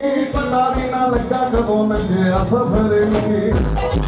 ਪਤਾ ਵੀ ਨਾ ਲੱਗਾ ਕਦੋਂ ਲੰਘਿਆ ਸਫਰ ਨੀ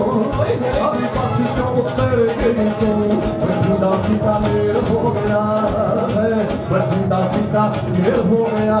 ਬਸ ਚੋਂ ਤੇਰੇ ਕਈ ਤੋਂ ਬਠਿੰਡਾ ਕੀਤਾ ਮੇਰ ਹੋ ਗਿਆ ਬਠਿੰਡਾ ਕੀਤਾ ਮੇਰ ਹੋ ਗਿਆ।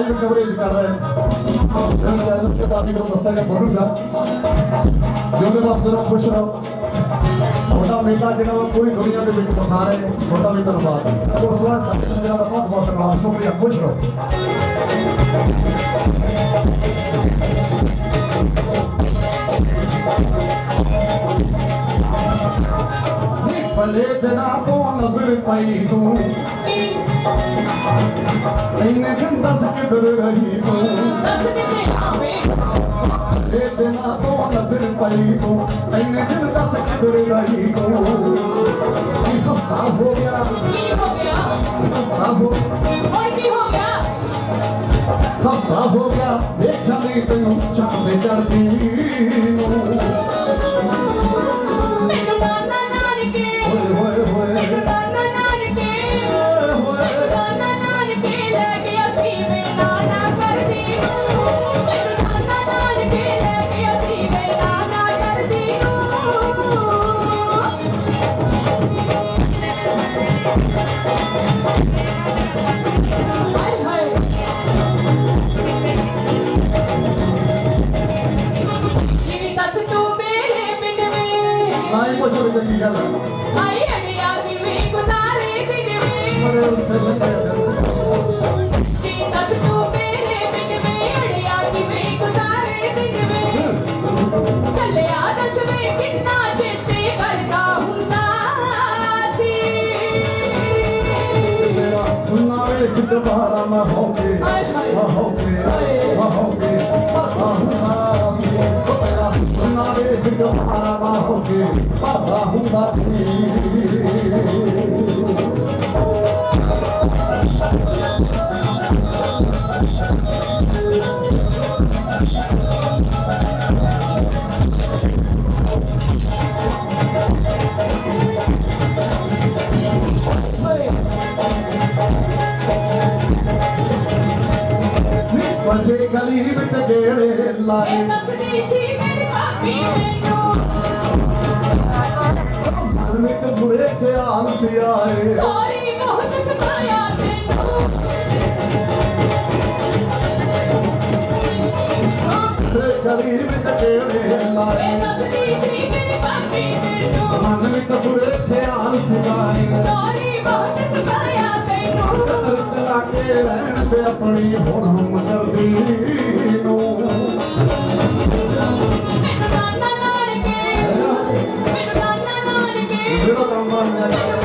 ਲਾਈਵ ਕਵਰੇਜ ਕਰ ਰਹੇ ਹਾਂ ਮੈਂ ਜਦੋਂ ਤੱਕ ਤੁਹਾਨੂੰ ਦੱਸਾਂਗਾ ਬੋਲੂਗਾ। ਜੋ ਮੇਰਾ ਸਿਰ ਖੁਸ਼ ਰਹੋ। ਛੋਟਾ ਮੇਲਾ ਜਿਹੜਾ ਉਹ ਪੂਰੀ ਦੁਨੀਆ ਦੇ ਵਿੱਚ ਦਿਖਾ ਰਹੇ ਨੇ। ਛੋਟਾ ਵੀ ਧੰਨਵਾਦ। ਉਸ ਵਾਰ ਸਾਡੇ ਸੰਗਤਾਂ ਦਾ ਬਹੁਤ ਬਹੁਤ ਧੰਨਵਾਦ। ਸ਼ੁਕਰੀਆ। ਖੁਸ਼ ਰਹੋ। ਭਲੇ ਬਿਨਾ ਤੋਂ ਨਜ਼ਰ ਪਈ ਤੂੰ। ਇੰਨੇ ਦਿਨ ਦੱਸ ਕਿੱਧਰ ਰਹੀ ਤੂੰ ਦੱਸ ਕਿੱਥੇ ਆਵੇ। ਇਹ ਬਿਨਾ ਤੋਂ ਨਜ਼ਰ ਪਈ ਤੂੰ ਇੰਨੇ ਦਿਨ ਦੱਸ ਕਿੱਧਰ ਰਹੀ ਤੂੰ ਕੀ ਹਫਤਾ ਹੋ ਗਿਆ ਕੀ ਹੋ ਗਿਆ ਹਫਤਾ ਹੋ ਹੋਰ ਕੀ ਹੋ ਗਿਆ ਹਫਤਾ ਹੋ ਗਿਆ ਵੇਖਾਂ ਨਹੀਂ ਤੈਨੂੰ ਚਾਹਵੇਂ ਡਰਦੀ ਨੂੰ ਦੁਬਾਰਾ ਨਾ ਹੋਵੇ ਨਾ ਹੋਵੇ ਨਾ ਹੋਵੇ ਪਤਾ ਹੁੰਦਾ ਸੀ ਮੇਰਾ ਸੁਣਾਵੇ ਦੁਬਾਰਾ ਨਾ ਹੋਵੇ ਪਤਾ ਹੁੰਦਾ ਸੀ ਵਜੇ ਗਲੀ ਵਿੱਚ ਗੇੜੇ ਲਾਏ। ਦੱਸਦੀ ਸੀ ਮੇਰੀ ਭਾਬੀ ਮੈਨੂੰ। ਮਨ ਵਿੱਚ ਬੁਰੇ ਖਿਆਲ ਸੀ ਆਏ। ਸਾਰੀ ਬਹੁਤ ਸਤਾਇਆ ਤੈਨੂੰ ਗਲੀ ਵਿੱਚ ਗੇੜੇ ਲਾਏ। ਦੱਸਦੀ ਸੀ ਮੇਰੀ ਭਾਬੀ ਮੈਨੂੰ। ਮਨ ਵਿੱਚ ਬੁਰੇ ਖਿਆਲ ਸੀ ਆਏ। ਸਾਰੀ ਬਹੁਤ ਸਤਾਇਆ ਤੈਨੂੰ ਕਦਰ ਕਰਾ ਕੇ ਰਹਿਣ ਤੇ ਆਪਣੀ ਹੁਣ ਮਰਦੀ ਨੂੰ ਮੈਨੂੰ ਨਾਨਾ ਨਾਨਕੇ ਮੈਨੂੰ ਨਾਨਾ ਨਾਨਕੇ ਜਿਹੜਾ ਕੰਮ ਆਇਆ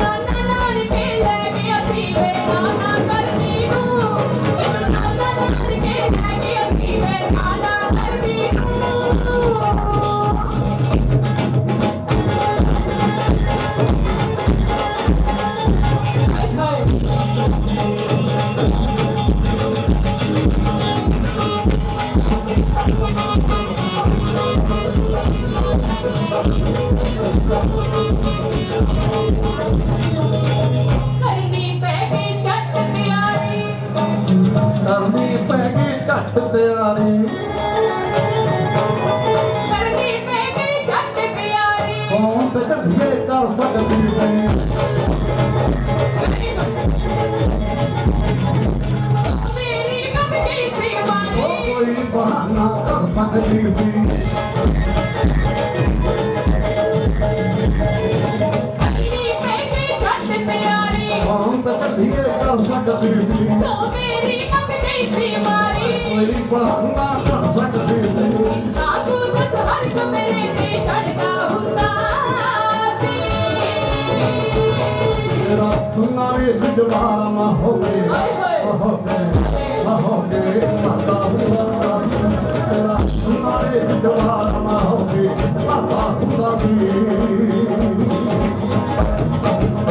ਗਈ ਘੱਟ ਤਿਆਰੀ ਕਰਨੀ ਪੈ ਗਈ ਛੱਟ ਪਿਆਰੀ। ਕੌਣ ਤੇ ਕਦੇ ਕਰ ਸਕਦੀ ਸੀ ਮੇਰੀ ਮਮ ਗਈ ਸੀ ਉਹ ਮਾਰੀ ਕੋਈ ਬਹਾਨਾ ਕਰ ਸਕਦੀ ਸੀ। ਕਰਨੀ ਪੈ ਗਈ ਛੱਟ ਪਿਆਰੀ। ਕੌਣ ਤੇ ਕਦੇ ਕਰ ਸਕਦੀ ਸੀ? ਸੋ ਮੇਰੀ ਮਮ ਗਈ ਸੀ ਮਾਰੀ ਕੋਈ ਬਹਾਨਾ ਨਾ ਹੋਵੇ ਹੋਵੇ ਹੋਵੇ ਪਤਾ ਹੁੰਦਾ ਤੇਰਾ ਸੁਨਾ ਵੀ ਨਾ ਹੋਵੇ ਪਤਾ ਹੁੰਦਾ ਸੀ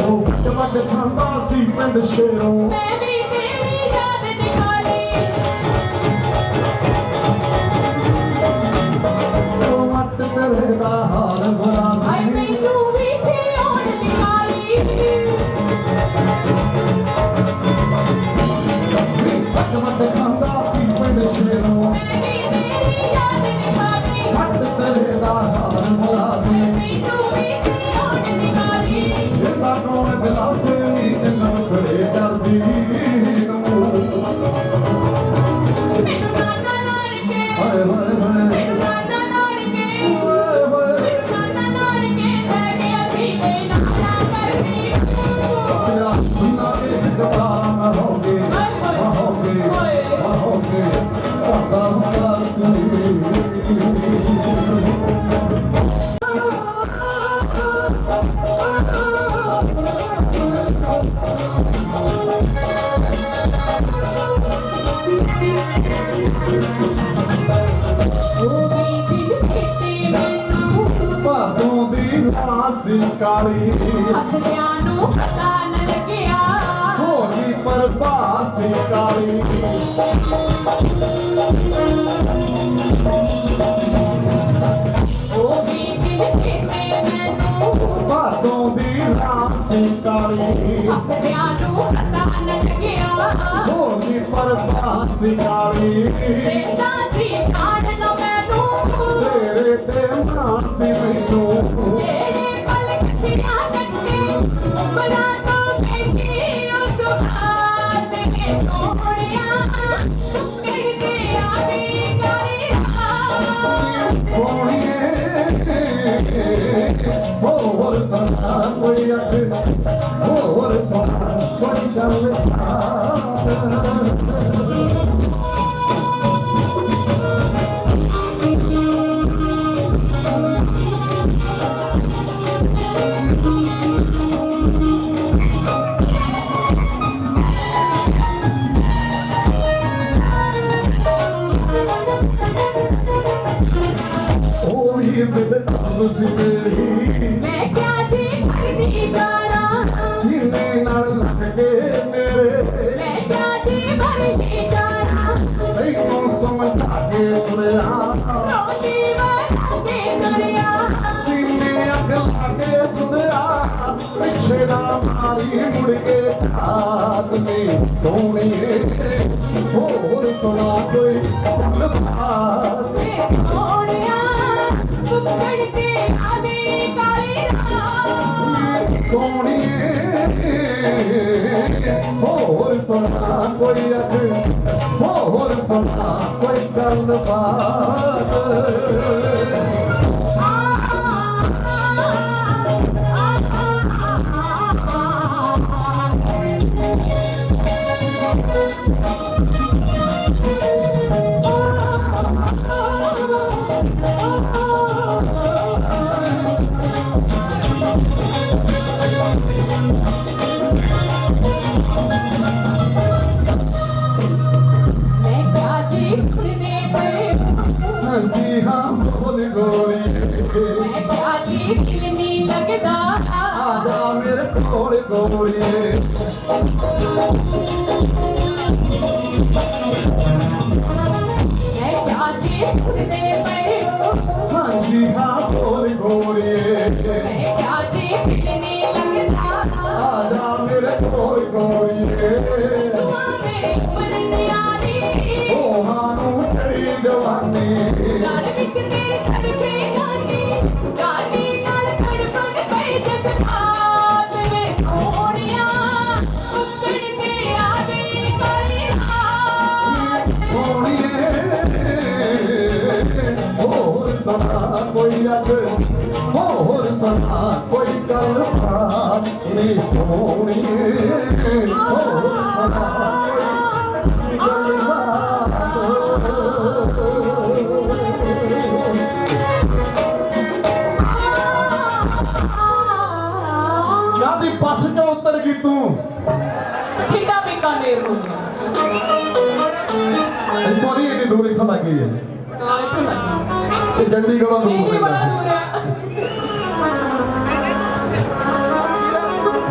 ਉਹ ਜਵਾਨ ਖਾਂਦਾ ਸੀ ਪਿੰਡ ਸ਼ੇਰੋਂ ਕਾਲੀ ਹੱਸਦਿਆਂ ਨੂੰ ਪਤਾ ਨ ਲੱਗਿਆ ਹੋ ਗਈ ਪਰਵਾਸੀ ਕਾਲੀ Thank you. ਹੋਰ ਸਨਾ ਮਾਰੀ ਮੁੜ ਕੇ ਖਾਤ ਨੇ ਸੋਹਣੀਏ ਹੋਰ ਸੁਣਾ ਕੋਈ ਲਫਾਤ ਵੇ ਸੋਹਣਿਆ ਕੁੱਕੜ ਕੇ ਆਵੇ ਕਾਲੀ ਰਾਤ ਸੋਹਣੀਏ ਹੋਰ ਸੁਣਾ ਕੋਈ ਅਖ ਹੋਰ ਸੁਣਾ ਕੋਈ ਗੱਲਬਾਤ ਮੈਂ هي كلمي جگدا آضا میرے کول گويي اے جا تي سُدے پئي ہا جی جا ਹੋਰ ਸਨਾ ਕੋਈ ਅੱਜ ਹੋਰ ਸਨਾ ਕੋਈ ਗੱਲ ਬਾਤ ਨੀ ਸੋਹਣੀਏ ਹੋਰ ਸਨਾ ਕੋਈ ਗੱਲ ਬਾਤ ਕਾਦੀ ਬੱਸ ਚੋਂ ਉਤਰ ਗਈ ਤੂੰ ਕਿੱਡਾ ਇਹ ਚੰਡੀਗੜ੍ਹੋਂ ਦੂਰ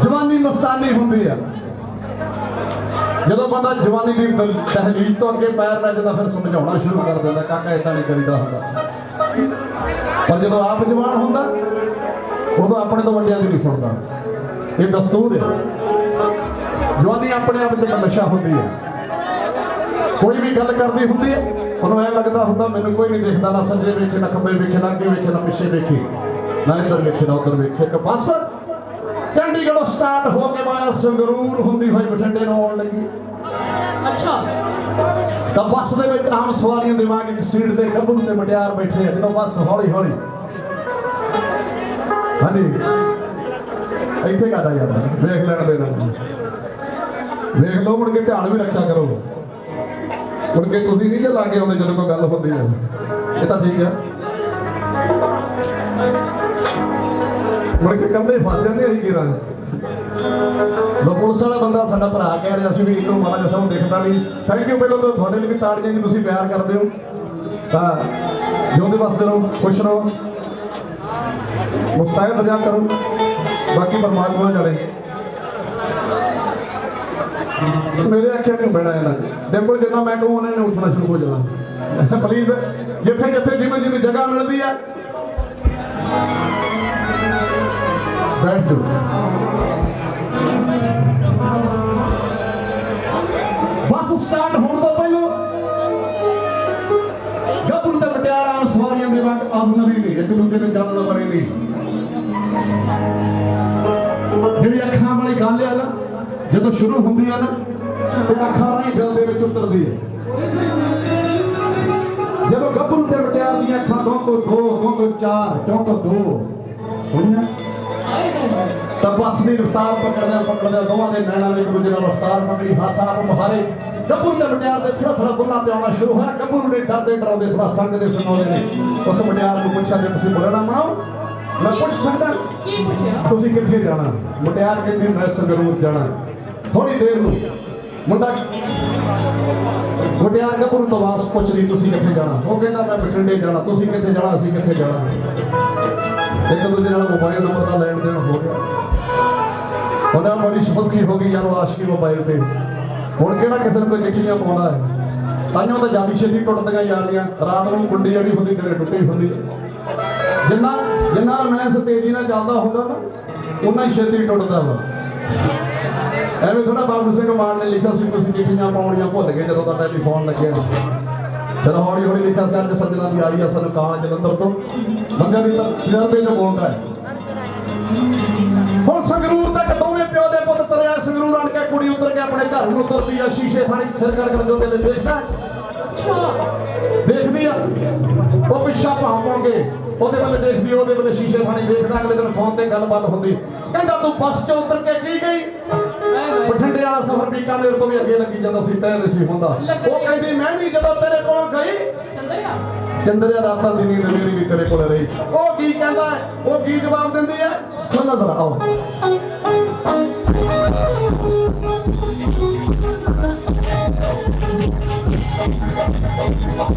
ਜਵਾਨੀ ਮਸਤਾਨੀ ਹੁੰਦੀ ਆ। ਜਦੋਂ ਬੰਦਾ ਜਵਾਨੀ ਦੀ ਦਹਲੀਜ਼ ਤੋਂ ਅੱਗੇ ਪੈਰ ਰੱਖਦਾ ਫਿਰ ਸਮਝਾਉਣਾ ਸ਼ੁਰੂ ਕਰ ਦਿੰਦਾ ਕਾਕਾ ਇਦਾਂ ਨਹੀਂ ਕਰੀਦਾ ਹੁੰਦਾ। ਪਰ ਜਦੋਂ ਆਪ ਜਵਾਨ ਹੁੰਦਾ ਉਦੋਂ ਆਪਣੇ ਤੋਂ ਵੱਡਿਆਂ ਦੀ ਨਹੀਂ ਸੁਣਦਾ। ਇਹ ਦਸਤੂਰ ਹੈ ਜਵਾਨੀ ਆਪਣੇ ਆਪ 'ਚ ਇੱਕ ਨਸ਼ਾ ਹੁੰਦੀ ਹੈ ਕੋਈ ਵੀ ਗੱਲ ਕਰਦੀ ਹੁੰਦੀ ਹੈ ਉਹਨੂੰ ਐਂ ਲੱਗਦਾ ਹੁੰਦਾ ਮੈਨੂੰ ਕੋਈ ਨਹੀਂ ਦੇਖਦਾ ਨਾ ਸੱਜੇ ਵੇਖੇ ਨਾ ਖੱਬੇ ਵੇਖੇ ਨਾ ਅੱਗੇ ਵੇਖੇ ਨਾ ਪਿੱਛੇ ਵੇਖੇ। ਨਾ ਇੱਧਰ ਵੇਖੇ ਨਾ ਉੱਧਰ ਵੇਖੇ। ਕਿ ਬਸ ਚੰਡੀਗੜ੍ਹੋਂ ਸਟਾਰਟ ਹੋ ਕੇ ਮਾਇਆ ਸੰਗਰੂਰ ਹੁੰਦੀ ਹੋਈ ਬਠਿੰਡੇ ਨੂੰ ਆਉਣ ਲੱਗੀ। ਅੱਛਾ। ਤਾਂ ਬੱਸ ਦੇ ਵਿੱਚ ਆਮ ਸਵਾਰੀਆਂ ਦੇ ਵਾਂਗ ਇੱਕ ਸੀਟ ਤੇ ਗੱਭਰੂ ਤੇ ਮਟਿਆਰ ਬੈਠੇ ਆ ਜਦੋਂ ਬੱਸ ਹੌਲੀ ਹੌਲੀ ਹਾਂਜੀ। ਇੱਥੇ ਕਾਦਾ ਯਾਰ? ਵੇਖ ਲੈਣ ਦੇ ਨਾਲ। ਵੇਖ ਲਓ ਮੁੜ ਕੇ ਧਿਆਨ ਵੀ ਰੱਖਿਆ ਕਰੋ। ਮੁੜ ਕੇ ਤੁਸੀਂ ਨਹੀਂ ਜੇ ਲਾਗੇ ਆਉਂਦੇ ਜਦੋਂ ਕੋਈ ਗੱਲ ਹੁੰਦੀ ਹੈ। ਇਹ ਤਾਂ ਠੀਕ ਹੈ। ਮੁੜ ਕੇ ਕੰਦੇ ਫਸ ਜਾਂਦੇ ਅਸੀਂ ਕਿਦਾਂ ਲੋ ਪੁਲਿਸ ਵਾਲਾ ਬੰਦਾ ਸਾਡਾ ਭਰਾ ਕਹਿ ਰਿਹਾ ਸੀ ਵੀ ਇਹਨੂੰ ਮਾੜਾ ਜਿਹਾ ਸਾਨੂੰ ਦੇਖਦਾ ਨਹੀਂ। ਥੈਂਕ ਯੂ ਪਹਿਲਾਂ ਤਾਂ ਤੁਹਾਡੇ ਲਈ ਵੀ ਤਾੜੀਆਂ ਜੀ ਤੁਸੀਂ ਪਿਆਰ ਕਰਦੇ ਹੋ। ਤਾਂ ਜਿਉਂਦੇ ਵਾਸਤੇ ਰਹੋ, ਖੁਸ਼ ਰਹੋ। ਮੁਸਤਾਇਦ ਰਜਾ ਕਰੋ। ਬਾਕੀ ਪਰਮਾਤਮਾ ਜਾਣੇ। ਮੇਰੇ ਆਖਿਆ ਨਹੀਂ ਬੈਣਾ ਇਹਨਾਂ ਡਿੰਪਲ ਜਿੰਨਾ ਮੈਂ ਕਹੂੰ, ਉਹਨਾਂ ਨੇ ਉੱਠਣਾ ਸ਼ੁਰੂ ਹੋ ਜਾਣਾ। ਪਲੀਜ਼ ਜਿੱਥੇ ਜਿੱਥੇ ਜਿਵੇਂ ਜਿਵੇਂ ਜਗ੍ਹਾ ਮਿਲਦੀ ਹੈ ਬੈਠ ਜਾਓ। ਬੱਸ ਸਟਾਰਟ ਹੋਣ ਤੋਂ ਪਹਿਲਾਂ ਗੱਭਰੂ ਤੇ ਪਟਿਆਲਾ ਸਵਾਰੀਆਂ ਦੇ ਵਾਂਗ ਅਜਨਬੀ ਨਹੀਂ, ਇੱਕ ਦੂਜੇ ਨੂੰ ਜਾਣਨ ਵਾਲੇ ਨਹੀਂ। ਜਿਹੜੀ ਅੱਖਾਂ ਵਾਲੀ ਗੱਲ ਆ ਨਾ ਜਦੋਂ ਸ਼ੁਰੂ ਹੁੰਦੀ ਆ ਨਾ ਤੇ ਅੱਖਾਂ ਰਾਹੀਂ ਦਿਲ ਦੇ ਵਿੱਚ ਉਤਰਦੀ ਹੈ ਜਦੋਂ ਗੱਭਰੂ ਤੇ ਮਟਿਆਰ ਦੀਆਂ ਅੱਖਾਂ ਦੋ ਤੋਂ ਦੋ ਦੋ ਤੋਂ ਚਾਰ ਚੌਂ ਤੋਂ ਦੋ ਹੋਈਆਂ ਤਾਂ ਬੱਸ ਦੀ ਰਫ਼ਤਾਰ ਪਕੜਦੇ ਪਕੜਦੇ ਦੋਵਾਂ ਦੇ ਨੈਣਾਂ ਨੇ ਇੱਕ ਦੂਜੇ ਨਾਲ ਰਫ਼ਤਾਰ ਪਕੜੀ, ਹਾਸਾ ਆਪ ਬਹਾਰੇ ਗੱਭਰੂ ਦੇ ਮਟਿਆਰ ਦੇ ਥੋੜਾ ਥੋੜਾ ਬੁੱਲਾਂ ਤੇ ਆਉਣਾ ਸ਼ੁਰੂ ਹੋਇਆ। ਗੱਭਰੂ ਨੇ ਡਰਦੇ ਡਰਾਉਂਦੇ ਥੋੜਾ ਸੰਗ ਦੇ ਸੁਣਾਉਂਦੇ ਨੇ। ਉਸ ਮਟਿਆਰ ਨੂੰ ਪੁੱਛਿਆ ਜੇ ਤੁਸੀਂ ਬੋਲਣਾ ਬਣਾਓ? ਮੈਂ ਪੁੱਛ ਸਕਦਾ। ਕੀ ਪੁੱਛਿਆ ਤੁਸੀਂ ਕਿੱਥੇ ਜਾਣਾ? ਮੁਟਿਆਰ ਕਹਿੰਦੀ, ਮੈਂ ਸੰਗਰੂਰ ਜਾਣਾ। ਥੋੜੀ ਦੇਰ ਨੂੰ। ਮੁੰਡਾ ਮਟਿਆਰ ਗੱਭਰੂ ਤੋਂ ਵਾਸ ਪੁੱਛਦੀ, ਤੁਸੀਂ ਕਿੱਥੇ ਜਾਣਾ? ਉਹ ਕਹਿੰਦਾ, ਮੈਂ ਬਠਿੰਡੇ ਜਾਣਾ। ਤੁਸੀਂ ਕਿੱਥੇ ਜਾਣਾ? ਅਸੀਂ ਕਿੱਥੇ ਜਾਣਾ? ਇੱਕ ਦੂਜੇ ਨਾਲ ਮੋਬਾਈਲ ਨੰਬਰ ਦਾ ਲੈਣ ਦੇਣ ਹੋ ਗਿਆ। ਉਹਨਾਂ ਬੜੀ ਸੌਖੀ ਹੋ ਗਈ, ਯਾਰ ਉਹ ਆਸ਼ਕੀ ਮੋਬਾਈਲ ਤੇ। ਹੁਣ ਕਿਹੜਾ ਕਿਸੇ ਨੂੰ ਕੋਈ ਚਿੱਠੀਆਂ ਪਾਉਂਦਾ ਹੈ? ਸਾਈਆਂ ਤਾਂ ਜਾਂਦੀ ਛੇਤੀ ਟੁੱਟਦੀਆਂ ਯਾਰੀਆਂ ਰਾਤ ਨੂੰ ਕੁੰਡੀ ਜਿਹੜੀ ਹੁੰਦੀ, ਤੇਰੇ ਟੁੱਟੀ ਹੁੰਦੀ। ਜਿੰਨਾ ਜਿੰਨਾ ਰਮੈਂਸ ਤੇਜ਼ੀ ਨਾਲ ਜਾਂਦਾ ਹੁੰਦਾ ਨਾ ਉਨਾ ਹੀ ਛੇਤੀ ਟੁੱਟਦਾ ਵਾ। ਐਵੇਂ ਥੋੜਾ ਬਾਬੂ ਸਿੰਘ ਮਾਨ ਨੇ ਲਿਖਿਆ ਸੀ ਤੁਸੀਂ ਚਿੱਠੀਆਂ ਪਾਉਣੀਆਂ ਭੁੱਲ ਗਏ ਜਦੋਂ ਦਾ ਟੈਲੀਫੋਨ ਲੱਗਿਆ। ਫਿਰ ਹੌਲੀ ਹੌਲੀ ਲਿਖਿਆ ਸੀ ਅੱਜ ਸੱਜਣਾ ਦੀ ਆਈ ਅਸਲ ਕਾਂ ਜਲੰਧਰ ਤੋਂ ਬੰਦਿਆਂ ਦੀ ਤਜਰਬੇ ਜੋ ਬੋਲਦਾ ਹੈ। ਹੁਣ ਸੰਗਰੂਰ ਤੱਕ ਦੋਵੇਂ ਪਿਓ ਦੇ ਪੁੱਤ ਤਰਿਆ ਸੰਗਰੂਰ ਆਣ ਕੇ ਕੁੜੀ ਉਤਰ ਕੇ ਆਪਣੇ ਘਰ ਨੂੰ ਤੁਰਦੀ ਆ ਸ਼ੀਸ਼ੇ ਥਾਣੀ ਸਿਰ ਕਰ ਕਰ ਜੋਗੇ ਦੇ ਦੇਖਦਾ ਦੇਖਦੀ ਆ ਉਹ ਪਿੱਛਾ ਭਾਵਾਂਗੇ ਉਹਦੇ ਵੱਲ ਦੇਖਦੀ ਉਹਦੇ ਵੱਲ ਸ਼ੀਸ਼ੇ ਥਾਣੀ ਦੇਖਦਾ ਅਗਲੇ ਦਿਨ ਫੋਨ ਤੇ ਗੱਲਬਾਤ ਹੁੰਦੀ। ਕਹਿੰਦਾ ਤੂੰ ਬੱਸ 'ਚ ਉਤਰ ਕੇ ਕੀ ਗਈ ਬਠਿੰਡੇ ਵਾਲਾ ਸਫ਼ਰ ਬੀਕਾਨੇਰ ਤੋਂ ਵੀ ਅੱਗੇ ਲੱਗੀ ਜਾਂਦਾ ਸੀ ਤੈਅ ਨਹੀਂ ਸੀ ਹੁੰਦਾ। ਉਹ ਕਹਿੰਦੀ ਮੈਂ ਵੀ ਜਦੋਂ ਤੇਰੇ ਕੋਲ ਗਈ ਚੰਦਰਿਆ? ਚੰਦਰਿਆ ਰਾਤਾਂ ਦੀ ਨੀਂਦ ਮੇਰੀ ਵੀ ਤੇਰੇ ਕੋਲ ਰਹੀ। ਉਹ ਕੀ ਕਹਿੰਦਾ ਉਹ ਕੀ ਜਵਾਬ ਦਿੰਦੀ ਹੈ? ਸੁਣ ਜ਼ਰਾ ਆਓ। ਤੇਰੇ ਨਾਲ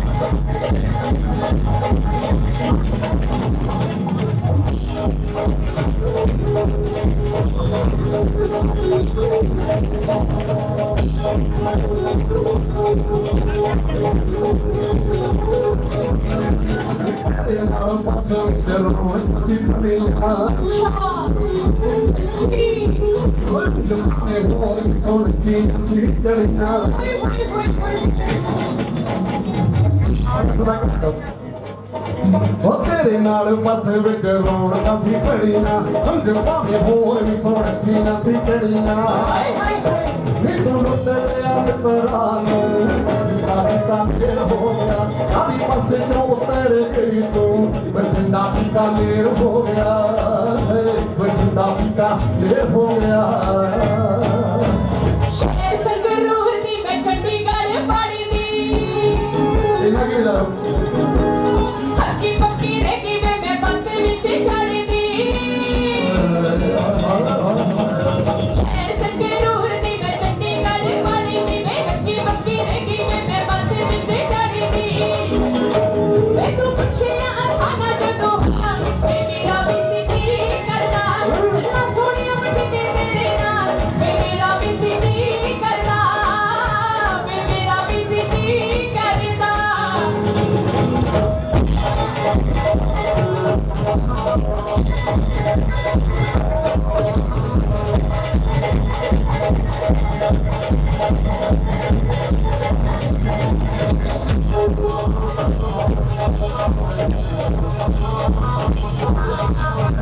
ਉਹ ਜਮਾਨੇ ਹੋਰ ਸੋਣ ਕੀ ਅਸੀਂ ਚੜੀਆਂ ਓਏ ਹੋਏ ਹੋਏ ਹੋਏ ਉਹ ਤੇਰੇ ਨਾਲ ਬਸ ਵਿੱਚ ਰੌਣਕਾਂ ਸੀ ਪੜੀਆਂ ਸਮਝ ਭਾਵੇਂ ਹੋਰ ਵੀ ਸੋਹਣੀਆਂ ਸੀ ਚੜੀਆਂ ਹਾਏ ਹਾਏ ਹਾਏ ਨੀ ਤੂੰ ਤੇਰੇ ਮਿੱਤਰਾਂ ਨੂੰ ਕਾਹੀ ਕਾਮੇਰ ਹੋ ਗਿਆ ਆਦੀ ਪਾਸੇ ਤੋਂ ਉਤਰ ਗਈ ਤੂੰ ਬਠਿੰਡਾ ਦੀ ਕਾਮੇਰ ਹੋ ਗਿਆ ਬਠਿੰਡਾ ਦੀ ਕਾਮੇਰ ਹੋ ਗਿਆ ਸ਼ੇ ਸੰਗਰੂਰ ਦੀ ਮੈਂ ਚੰਡੀਗੜ੍ਹ ਪੜੀ ਦੀ ਇਹਨਾਂ ਕੀ ਦਾ Thank you.